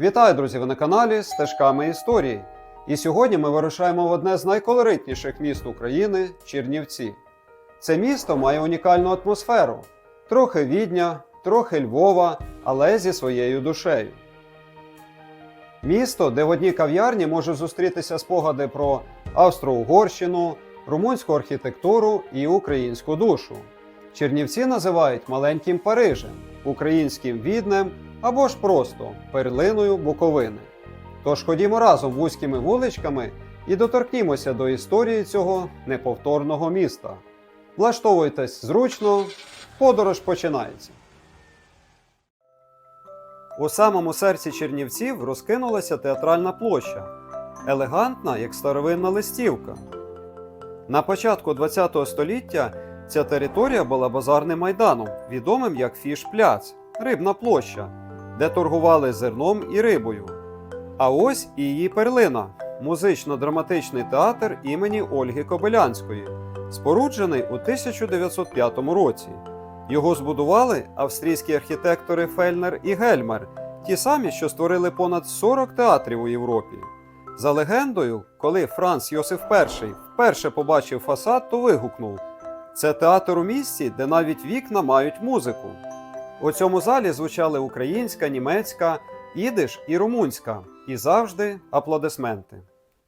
Вітаю, друзі! Ви на каналі Стежками історії. І сьогодні ми вирушаємо в одне з найколоритніших міст України Чернівці. Це місто має унікальну атмосферу: трохи відня, трохи Львова, але зі своєю душею. Місто, де в одній кав'ярні можуть зустрітися спогади про Австро-Угорщину, румунську архітектуру і українську душу. Чернівці називають маленьким Парижем, українським віднем або ж просто перлиною Буковини. Тож ходімо разом вузькими вуличками і доторкнімося до історії цього неповторного міста. Влаштовуйтесь зручно, подорож починається. У самому серці Чернівців розкинулася театральна площа, елегантна, як старовинна листівка. На початку ХХ століття ця територія була базарним майданом, відомим як Фіш-Пляц, рибна площа, де торгували зерном і рибою. А ось і її перлина музично-драматичний театр імені Ольги Кобилянської, споруджений у 1905 році. Його збудували австрійські архітектори Фельнер і Гельмер, ті самі, що створили понад 40 театрів у Європі. За легендою, коли Франц Йосиф І вперше побачив фасад, то вигукнув: це театр у місті, де навіть вікна мають музику. У цьому залі звучали українська, німецька, ідиш і румунська, і завжди аплодисменти.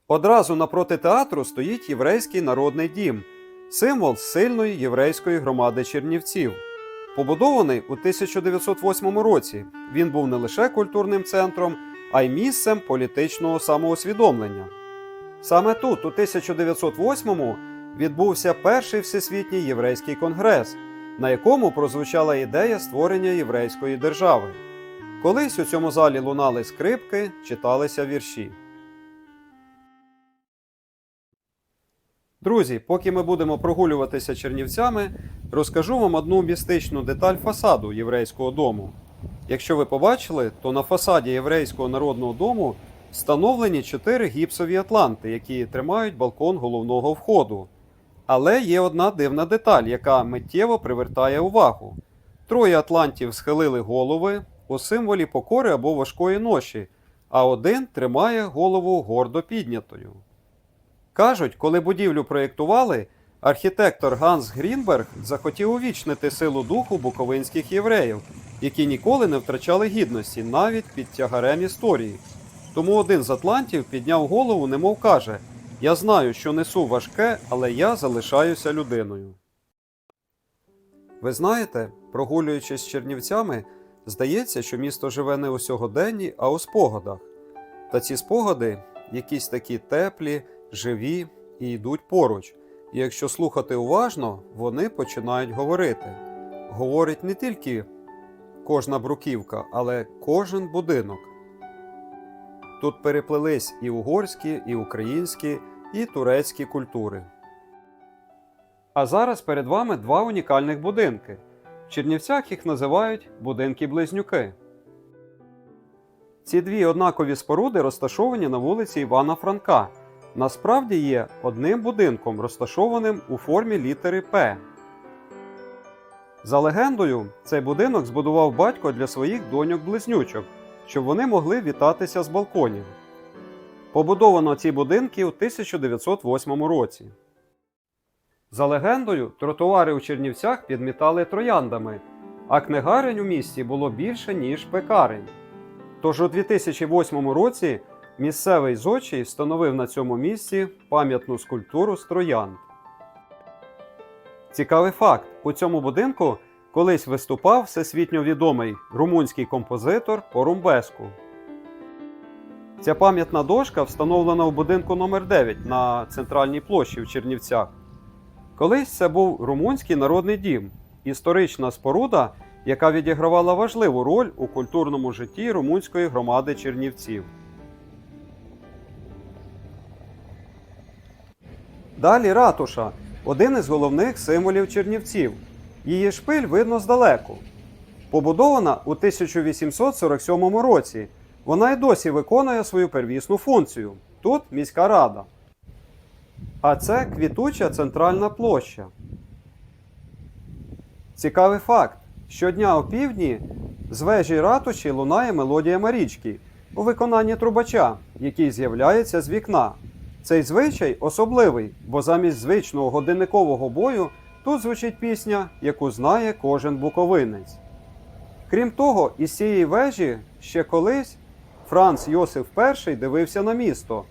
Одразу напроти театру стоїть єврейський народний дім, символ сильної єврейської громади Чернівців. Побудований у 1908 році, він був не лише культурним центром, а й місцем політичного самоусвідомлення. Саме тут, у 1908-му, відбувся перший всесвітній єврейський конгрес, на якому прозвучала ідея створення єврейської держави. Колись у цьому залі лунали скрипки, читалися вірші. Друзі, поки ми будемо прогулюватися Чернівцями, розкажу вам одну містичну деталь фасаду єврейського дому. Якщо ви побачили, то на фасаді єврейського народного дому встановлені чотири гіпсові атланти, які тримають балкон головного входу. Але є одна дивна деталь, яка миттєво привертає увагу. Троє атлантів схилили голови у символі покори або важкої ноші, а один тримає голову гордо піднятою. Кажуть, коли будівлю проєктували, архітектор Ганс Грінберг захотів увічнити силу духу буковинських євреїв, які ніколи не втрачали гідності навіть під тягарем історії. Тому один з атлантів підняв голову, немов каже: Я знаю, що несу важке, але я залишаюся людиною. Ви знаєте, прогулюючись Чернівцями, здається, що місто живе не у сьогоденні, а у спогадах. Та ці спогади якісь такі теплі, живі і йдуть поруч. І якщо слухати уважно, вони починають говорити. Говорить не тільки кожна бруківка, але кожен будинок. Тут переплелись і угорські, і українські, і турецькі культури. А зараз перед вами два унікальних будинки. В Чернівцях їх називають будинки-близнюки. Ці дві однакові споруди розташовані на вулиці Івана Франка. Насправді є одним будинком, розташованим у формі літери П. За легендою, цей будинок збудував батько для своїх доньок-близнючок, щоб вони могли вітатися з балконів. Побудовано ці будинки у 1908 році. За легендою, тротуари у Чернівцях підмітали трояндами, а книгарень у місті було більше, ніж пекарень. Тож у 2008 році місцевий зодчий встановив на цьому місці пам'ятну скульптуру з троянд. Цікавий факт: у цьому будинку колись виступав всесвітньо відомий румунський композитор Порумбеску. Ця пам'ятна дошка встановлена в будинку номер 9 на центральній площі в Чернівцях. Колись це був румунський народний дім, історична споруда, яка відігравала важливу роль у культурному житті румунської громади Чернівців. Далі ратуша один із головних символів Чернівців. Її шпиль видно здалеку. Побудована у 1847 році. Вона й досі виконує свою первісну функцію. Тут міська рада. А це квітуча центральна площа. Цікавий факт: щодня о півдні з вежі ратуші лунає мелодія Марічки, у виконанні трубача, який з'являється з вікна. Цей звичай особливий, бо замість звичного годинникового бою тут звучить пісня, яку знає кожен буковинець. Крім того, із цієї вежі ще колись Франц Йосиф І дивився на місто,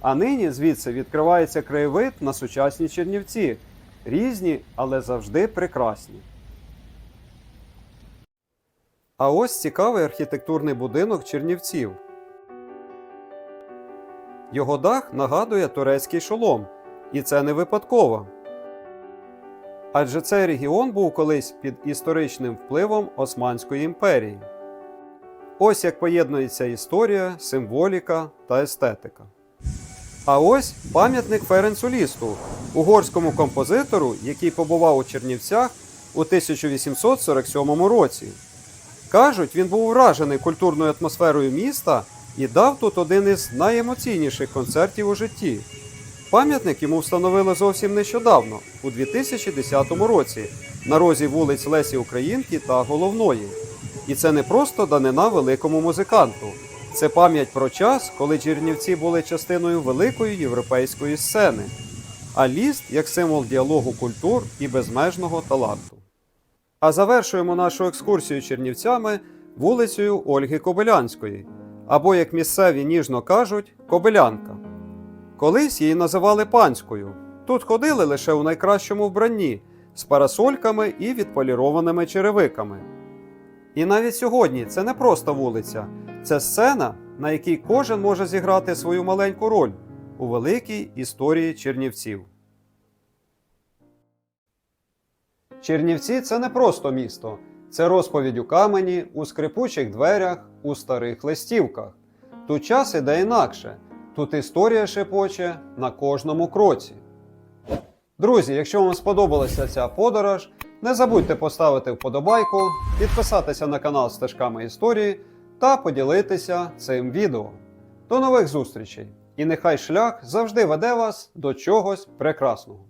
а нині звідси відкривається краєвид на сучасні Чернівці, різні, але завжди прекрасні. А ось цікавий архітектурний будинок Чернівців. Його дах нагадує турецький шолом, і це не випадково. Адже цей регіон був колись під історичним впливом Османської імперії. Ось як поєднується історія, символіка та естетика. А ось пам'ятник Ференцу Лісту, угорському композитору, який побував у Чернівцях у 1847 році. Кажуть, він був вражений культурною атмосферою міста і дав тут один із найемоційніших концертів у житті. Пам'ятник йому встановили зовсім нещодавно, у 2010 році, на розі вулиць Лесі Українки та Головної. І це не просто данина великому музиканту. Це пам'ять про час, коли Чернівці були частиною великої європейської сцени, а ліст як символ діалогу культур і безмежного таланту. А завершуємо нашу екскурсію Чернівцями вулицею Ольги Кобилянської, або, як місцеві ніжно кажуть, Кобилянка. Колись її називали панською. Тут ходили лише у найкращому вбранні з парасольками і відполірованими черевиками. І навіть сьогодні це не просто вулиця, це сцена, на якій кожен може зіграти свою маленьку роль у великій історії Чернівців. Чернівці це не просто місто, це розповідь у камені, у скрипучих дверях, у старих листівках. Тут час іде інакше, Тут історія шепоче на кожному кроці. Друзі, якщо вам сподобалася ця подорож, не забудьте поставити вподобайку, підписатися на канал Стежками Історії та поділитися цим відео. До нових зустрічей! І нехай шлях завжди веде вас до чогось прекрасного.